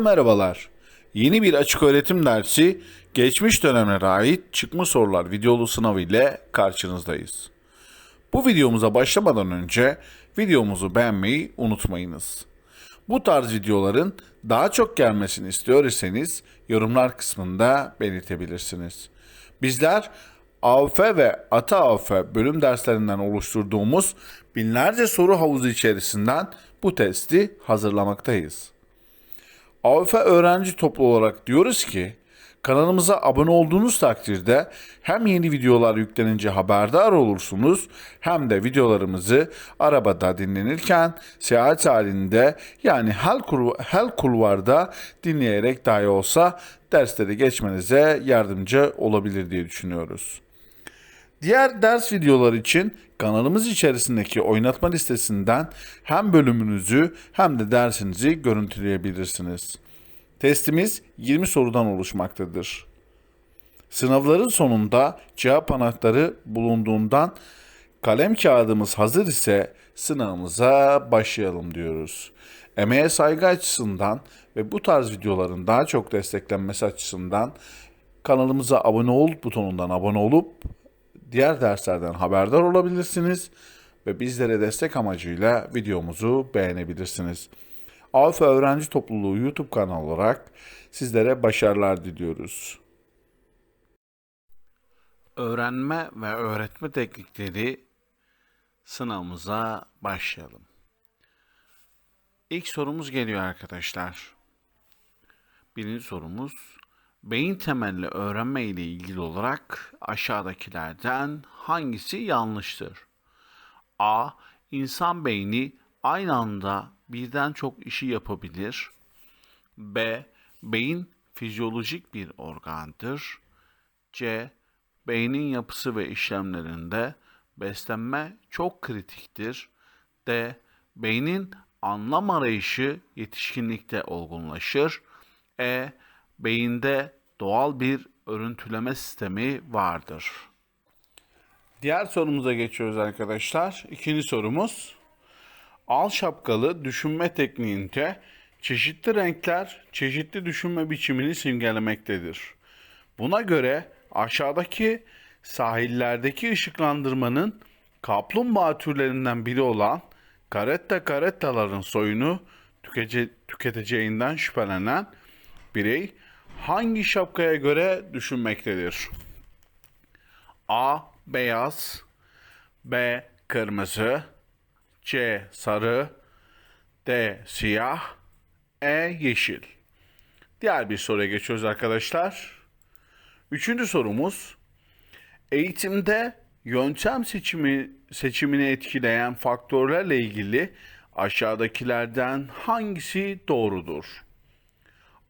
Herkese merhabalar. Yeni bir açık öğretim dersi geçmiş dönemlere ait çıkmış sorular videolu sınavı ile karşınızdayız. Bu videomuza başlamadan önce videomuzu beğenmeyi unutmayınız. Bu tarz videoların daha çok gelmesini istiyor yorumlar kısmında belirtebilirsiniz. Bizler AOF ve ATA AOF bölüm derslerinden oluşturduğumuz binlerce soru havuzu içerisinden bu testi hazırlamaktayız. AVF öğrenci toplu olarak diyoruz ki kanalımıza abone olduğunuz takdirde hem yeni videolar yüklenince haberdar olursunuz hem de videolarımızı arabada dinlenirken seyahat halinde yani hel, kul- hel kulvarda dinleyerek dahi olsa dersleri geçmenize yardımcı olabilir diye düşünüyoruz. Diğer ders videoları için kanalımız içerisindeki oynatma listesinden hem bölümünüzü hem de dersinizi görüntüleyebilirsiniz. Testimiz 20 sorudan oluşmaktadır. Sınavların sonunda cevap anahtarı bulunduğundan kalem kağıdımız hazır ise sınavımıza başlayalım diyoruz. Emeğe saygı açısından ve bu tarz videoların daha çok desteklenmesi açısından kanalımıza abone ol butonundan abone olup diğer derslerden haberdar olabilirsiniz ve bizlere destek amacıyla videomuzu beğenebilirsiniz. Alfa Öğrenci Topluluğu YouTube kanalı olarak sizlere başarılar diliyoruz. Öğrenme ve öğretme teknikleri sınavımıza başlayalım. İlk sorumuz geliyor arkadaşlar. Birinci sorumuz beyin temelli öğrenme ile ilgili olarak aşağıdakilerden hangisi yanlıştır? A. İnsan beyni aynı anda birden çok işi yapabilir. B. Beyin fizyolojik bir organdır. C. Beynin yapısı ve işlemlerinde beslenme çok kritiktir. D. Beynin anlam arayışı yetişkinlikte olgunlaşır. E. Beyinde doğal bir örüntüleme sistemi vardır. Diğer sorumuza geçiyoruz arkadaşlar. İkinci sorumuz. Al şapkalı düşünme tekniğinde çeşitli renkler çeşitli düşünme biçimini simgelemektedir. Buna göre aşağıdaki sahillerdeki ışıklandırmanın kaplumbağa türlerinden biri olan karetta karettaların soyunu tüketeceğinden şüphelenen birey hangi şapkaya göre düşünmektedir? A. Beyaz B. Kırmızı C. Sarı D. Siyah E. Yeşil Diğer bir soruya geçiyoruz arkadaşlar. Üçüncü sorumuz. Eğitimde yöntem seçimi seçimini etkileyen faktörlerle ilgili aşağıdakilerden hangisi doğrudur?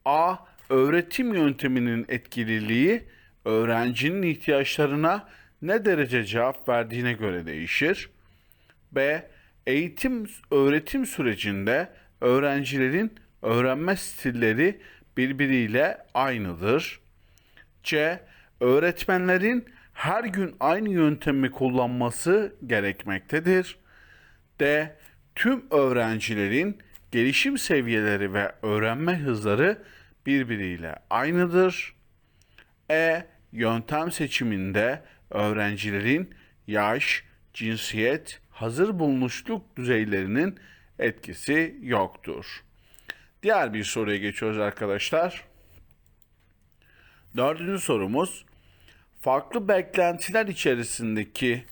A. Öğretim yönteminin etkililiği öğrencinin ihtiyaçlarına ne derece cevap verdiğine göre değişir. B. Eğitim öğretim sürecinde öğrencilerin öğrenme stilleri birbiriyle aynıdır. C. Öğretmenlerin her gün aynı yöntemi kullanması gerekmektedir. D. Tüm öğrencilerin gelişim seviyeleri ve öğrenme hızları birbiriyle aynıdır. E. Yöntem seçiminde öğrencilerin yaş, cinsiyet, hazır bulunuşluk düzeylerinin etkisi yoktur. Diğer bir soruya geçiyoruz arkadaşlar. Dördüncü sorumuz. Farklı beklentiler içerisindeki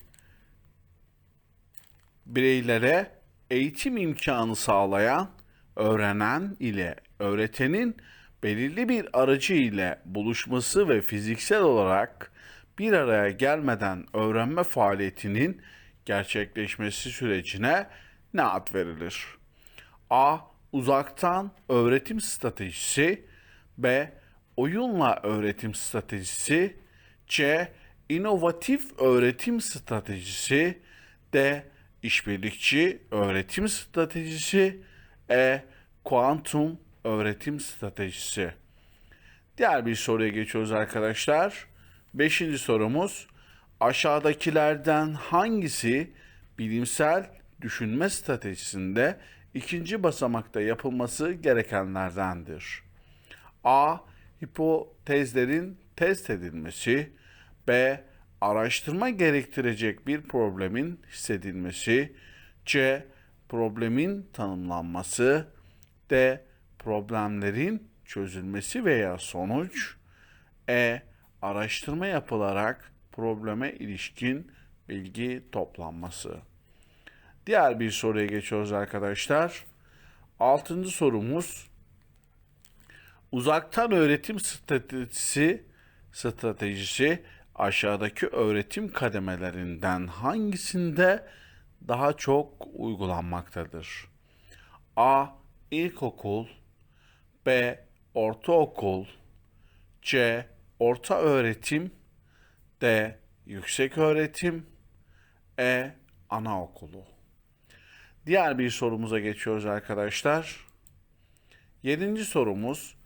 bireylere eğitim imkanı sağlayan öğrenen ile öğretenin belirli bir aracı ile buluşması ve fiziksel olarak bir araya gelmeden öğrenme faaliyetinin gerçekleşmesi sürecine ne ad verilir? A. Uzaktan öğretim stratejisi B. Oyunla öğretim stratejisi C. inovatif öğretim stratejisi D. işbirlikçi öğretim stratejisi E. Kuantum öğretim stratejisi. Diğer bir soruya geçiyoruz arkadaşlar. Beşinci sorumuz. Aşağıdakilerden hangisi bilimsel düşünme stratejisinde ikinci basamakta yapılması gerekenlerdendir. A. Hipotezlerin test edilmesi. B. Araştırma gerektirecek bir problemin hissedilmesi. C. Problemin tanımlanması. D. Problemlerin çözülmesi veya sonuç. E. Araştırma yapılarak probleme ilişkin bilgi toplanması. Diğer bir soruya geçiyoruz arkadaşlar. Altıncı sorumuz uzaktan öğretim stratejisi stratejisi aşağıdaki öğretim kademelerinden hangisinde daha çok uygulanmaktadır? A. İlkokul B. Ortaokul C. Orta öğretim D. Yüksek öğretim E. Anaokulu Diğer bir sorumuza geçiyoruz arkadaşlar. Yedinci sorumuz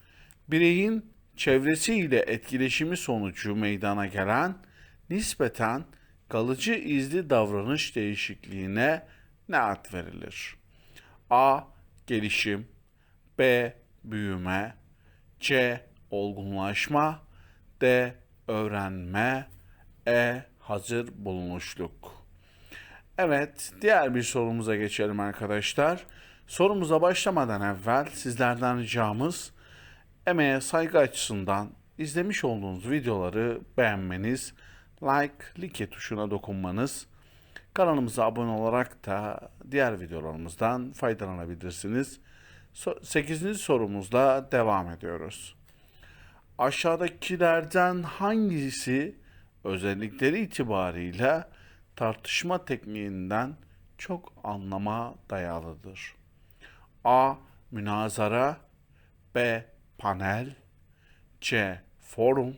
bireyin çevresiyle etkileşimi sonucu meydana gelen nispeten kalıcı izli davranış değişikliğine ne ad verilir? A. Gelişim B. Büyüme C. Olgunlaşma D. Öğrenme E. Hazır bulunuşluk Evet, diğer bir sorumuza geçelim arkadaşlar. Sorumuza başlamadan evvel sizlerden ricamız emeğe saygı açısından izlemiş olduğunuz videoları beğenmeniz, like, like tuşuna dokunmanız, kanalımıza abone olarak da diğer videolarımızdan faydalanabilirsiniz. 8. sorumuzla devam ediyoruz. Aşağıdakilerden hangisi özellikleri itibarıyla tartışma tekniğinden çok anlama dayalıdır. A. Münazara B. Panel C. Forum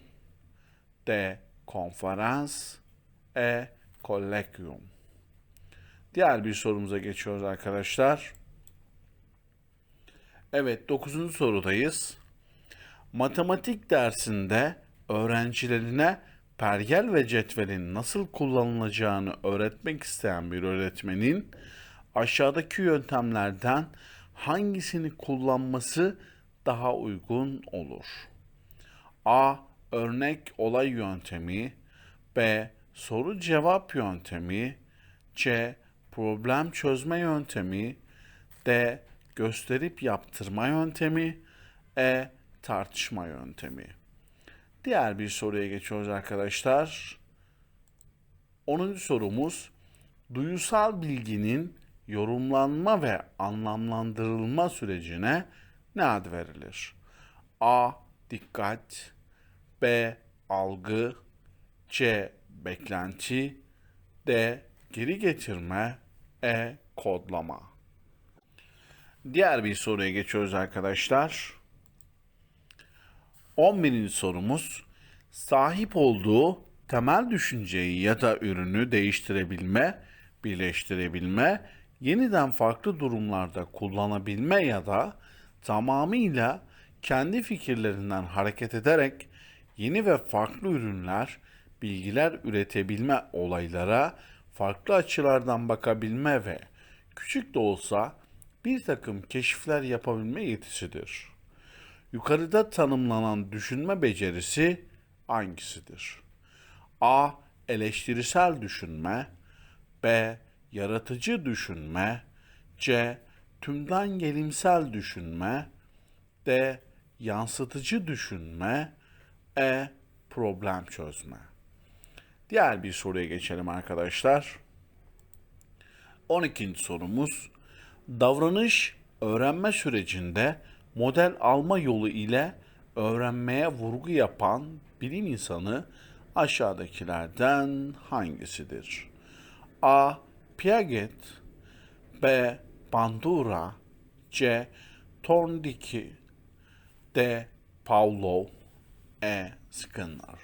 D. Konferans E. Kolekyum Diğer bir sorumuza geçiyoruz arkadaşlar. Evet 9. sorudayız. Matematik dersinde öğrencilerine pergel ve cetvelin nasıl kullanılacağını öğretmek isteyen bir öğretmenin aşağıdaki yöntemlerden hangisini kullanması daha uygun olur? A. Örnek olay yöntemi B. Soru cevap yöntemi C. Problem çözme yöntemi D. Gösterip yaptırma yöntemi E. Tartışma yöntemi Diğer bir soruya geçiyoruz arkadaşlar. 10. sorumuz duyusal bilginin yorumlanma ve anlamlandırılma sürecine ne ad verilir? A. Dikkat B. Algı C. Beklenti D. Geri getirme E. Kodlama Diğer bir soruya geçiyoruz arkadaşlar. 11. sorumuz sahip olduğu temel düşünceyi ya da ürünü değiştirebilme, birleştirebilme, yeniden farklı durumlarda kullanabilme ya da tamamıyla kendi fikirlerinden hareket ederek yeni ve farklı ürünler, bilgiler üretebilme olaylara farklı açılardan bakabilme ve küçük de olsa bir takım keşifler yapabilme yetisidir. Yukarıda tanımlanan düşünme becerisi hangisidir? A. Eleştirisel düşünme B. Yaratıcı düşünme C. Tümden gelimsel düşünme D. Yansıtıcı düşünme E. Problem çözme Diğer bir soruya geçelim arkadaşlar. 12. sorumuz davranış öğrenme sürecinde model alma yolu ile öğrenmeye vurgu yapan bilim insanı aşağıdakilerden hangisidir? A. Piaget B. Bandura C. Thorndike D. Pavlov E. Skinner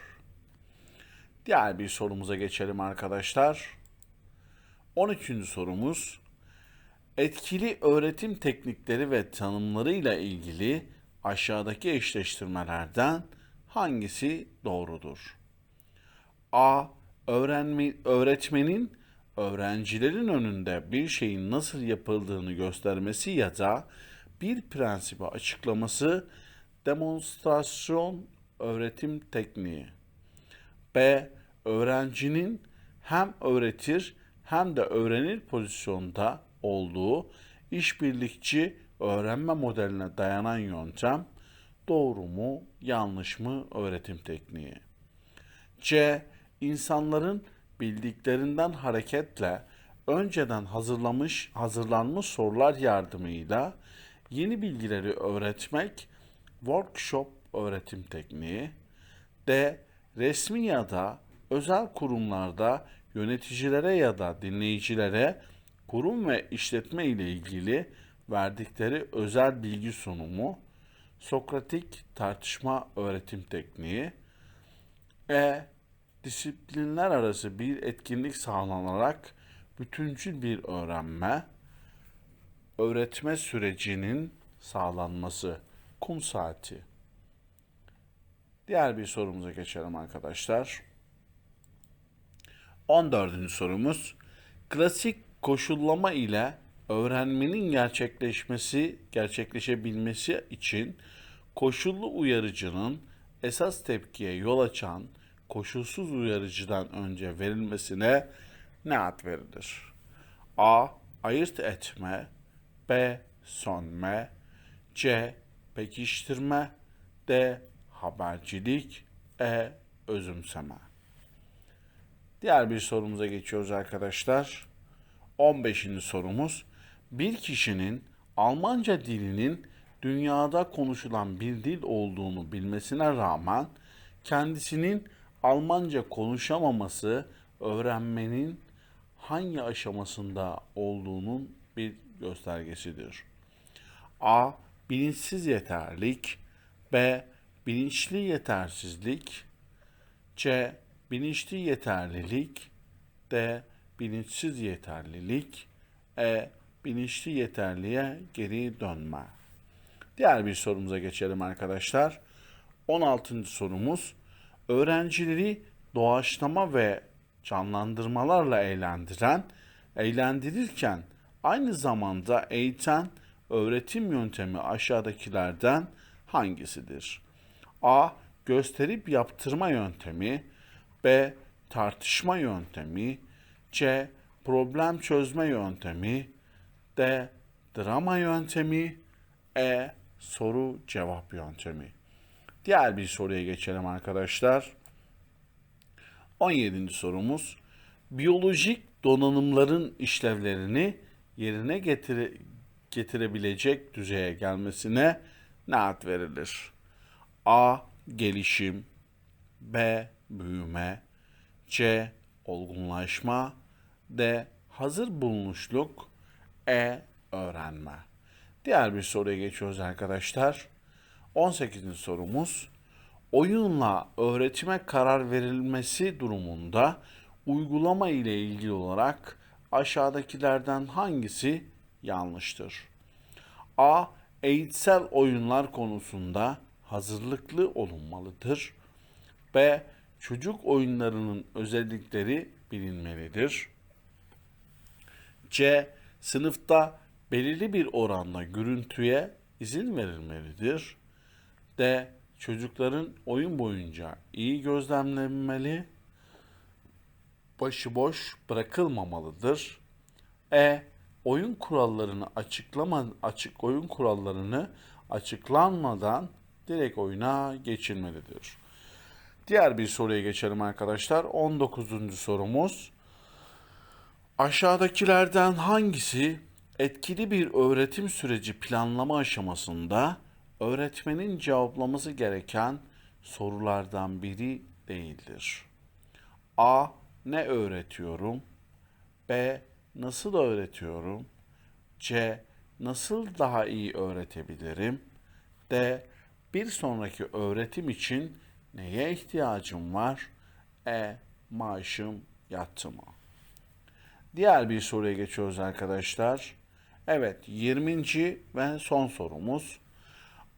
Diğer bir sorumuza geçelim arkadaşlar. 13. sorumuz Etkili öğretim teknikleri ve tanımlarıyla ilgili aşağıdaki eşleştirmelerden hangisi doğrudur? A. Öğrenme, öğretmenin öğrencilerin önünde bir şeyin nasıl yapıldığını göstermesi ya da bir prensibi açıklaması demonstrasyon öğretim tekniği. B. Öğrencinin hem öğretir hem de öğrenir pozisyonda olduğu işbirlikçi öğrenme modeline dayanan yöntem doğru mu yanlış mı öğretim tekniği. C. İnsanların bildiklerinden hareketle önceden hazırlamış hazırlanmış sorular yardımıyla yeni bilgileri öğretmek workshop öğretim tekniği. D. Resmi ya da özel kurumlarda yöneticilere ya da dinleyicilere kurum ve işletme ile ilgili verdikleri özel bilgi sunumu, Sokratik tartışma öğretim tekniği, E. Disiplinler arası bir etkinlik sağlanarak bütüncül bir öğrenme, öğretme sürecinin sağlanması, kum saati. Diğer bir sorumuza geçelim arkadaşlar. 14. sorumuz. Klasik koşullama ile öğrenmenin gerçekleşmesi, gerçekleşebilmesi için koşullu uyarıcının esas tepkiye yol açan koşulsuz uyarıcıdan önce verilmesine ne ad verilir? A. Ayırt etme B. Sönme C. Pekiştirme D. Habercilik E. Özümseme Diğer bir sorumuza geçiyoruz arkadaşlar. 15. sorumuz. Bir kişinin Almanca dilinin dünyada konuşulan bir dil olduğunu bilmesine rağmen kendisinin Almanca konuşamaması öğrenmenin hangi aşamasında olduğunun bir göstergesidir. A. Bilinçsiz yeterlik B. Bilinçli yetersizlik C. Bilinçli yeterlilik D. Bilinçsiz yeterlilik E. Bilinçli yeterliğe geri dönme. Diğer bir sorumuza geçelim arkadaşlar. 16. sorumuz öğrencileri doğaçlama ve canlandırmalarla eğlendiren, eğlendirirken aynı zamanda eğiten öğretim yöntemi aşağıdakilerden hangisidir? A. Gösterip yaptırma yöntemi B. Tartışma yöntemi C. Problem çözme yöntemi D. Drama yöntemi E. Soru cevap yöntemi Diğer bir soruya geçelim arkadaşlar. 17. sorumuz. Biyolojik donanımların işlevlerini yerine getire, getirebilecek düzeye gelmesine ne ad verilir? A. Gelişim B. Büyüme C. Olgunlaşma D. Hazır bulunuşluk E. Öğrenme Diğer bir soruya geçiyoruz arkadaşlar. 18. sorumuz. Oyunla öğretime karar verilmesi durumunda uygulama ile ilgili olarak aşağıdakilerden hangisi yanlıştır? A. Eğitsel oyunlar konusunda hazırlıklı olunmalıdır. B. Çocuk oyunlarının özellikleri bilinmelidir. C. Sınıfta belirli bir oranda görüntüye izin verilmelidir. D. Çocukların oyun boyunca iyi gözlemlenmeli, başıboş bırakılmamalıdır. E. Oyun kurallarını açıklama açık oyun kurallarını açıklanmadan direkt oyuna geçilmelidir. Diğer bir soruya geçelim arkadaşlar. 19. sorumuz. Aşağıdakilerden hangisi etkili bir öğretim süreci planlama aşamasında öğretmenin cevaplaması gereken sorulardan biri değildir. A. Ne öğretiyorum? B. Nasıl öğretiyorum? C. Nasıl daha iyi öğretebilirim? D. Bir sonraki öğretim için neye ihtiyacım var? E. Maaşım yattı mı? Diğer bir soruya geçiyoruz arkadaşlar. Evet 20. ve son sorumuz.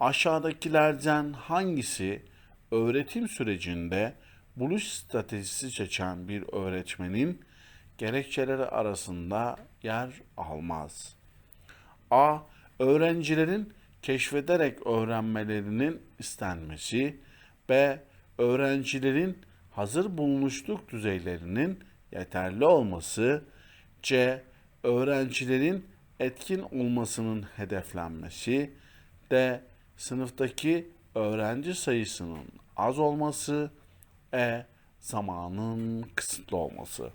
Aşağıdakilerden hangisi öğretim sürecinde buluş stratejisi seçen bir öğretmenin gerekçeleri arasında yer almaz. A. Öğrencilerin keşfederek öğrenmelerinin istenmesi. B. Öğrencilerin hazır bulunuşluk düzeylerinin yeterli olması. C. Öğrencilerin etkin olmasının hedeflenmesi. D. Sınıftaki öğrenci sayısının az olması. E. Zamanın kısıtlı olması.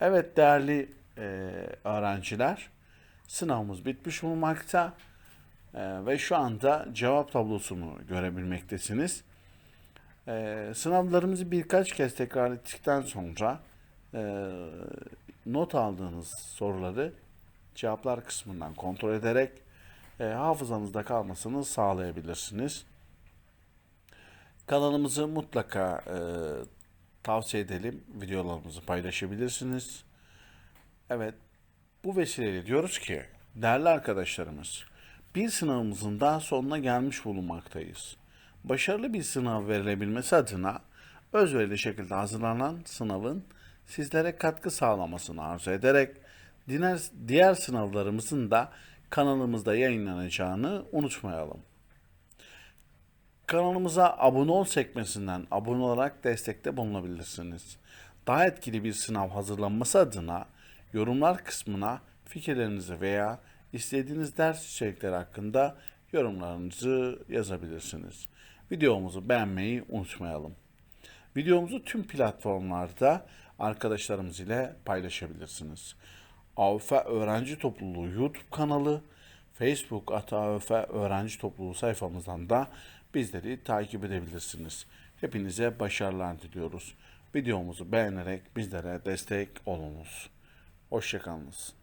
Evet değerli e, öğrenciler, sınavımız bitmiş bulunmakta E, ve şu anda cevap tablosunu görebilmektesiniz. E, sınavlarımızı birkaç kez tekrar ettikten sonra e, not aldığınız soruları cevaplar kısmından kontrol ederek e, hafızanızda kalmasını sağlayabilirsiniz. Kanalımızı mutlaka e, tavsiye edelim. Videolarımızı paylaşabilirsiniz. Evet, bu vesileyle diyoruz ki, değerli arkadaşlarımız, bir sınavımızın daha sonuna gelmiş bulunmaktayız. Başarılı bir sınav verilebilmesi adına özverili şekilde hazırlanan sınavın sizlere katkı sağlamasını arzu ederek diğer, diğer sınavlarımızın da kanalımızda yayınlanacağını unutmayalım. Kanalımıza abone ol sekmesinden abone olarak destekte bulunabilirsiniz. Daha etkili bir sınav hazırlanması adına yorumlar kısmına fikirlerinizi veya istediğiniz ders içerikleri hakkında yorumlarınızı yazabilirsiniz. Videomuzu beğenmeyi unutmayalım. Videomuzu tüm platformlarda arkadaşlarımız ile paylaşabilirsiniz. AVFA Öğrenci Topluluğu YouTube kanalı, Facebook AVFA Öğrenci Topluluğu sayfamızdan da bizleri takip edebilirsiniz. Hepinize başarılar diliyoruz. Videomuzu beğenerek bizlere destek olunuz. Hoşçakalınız.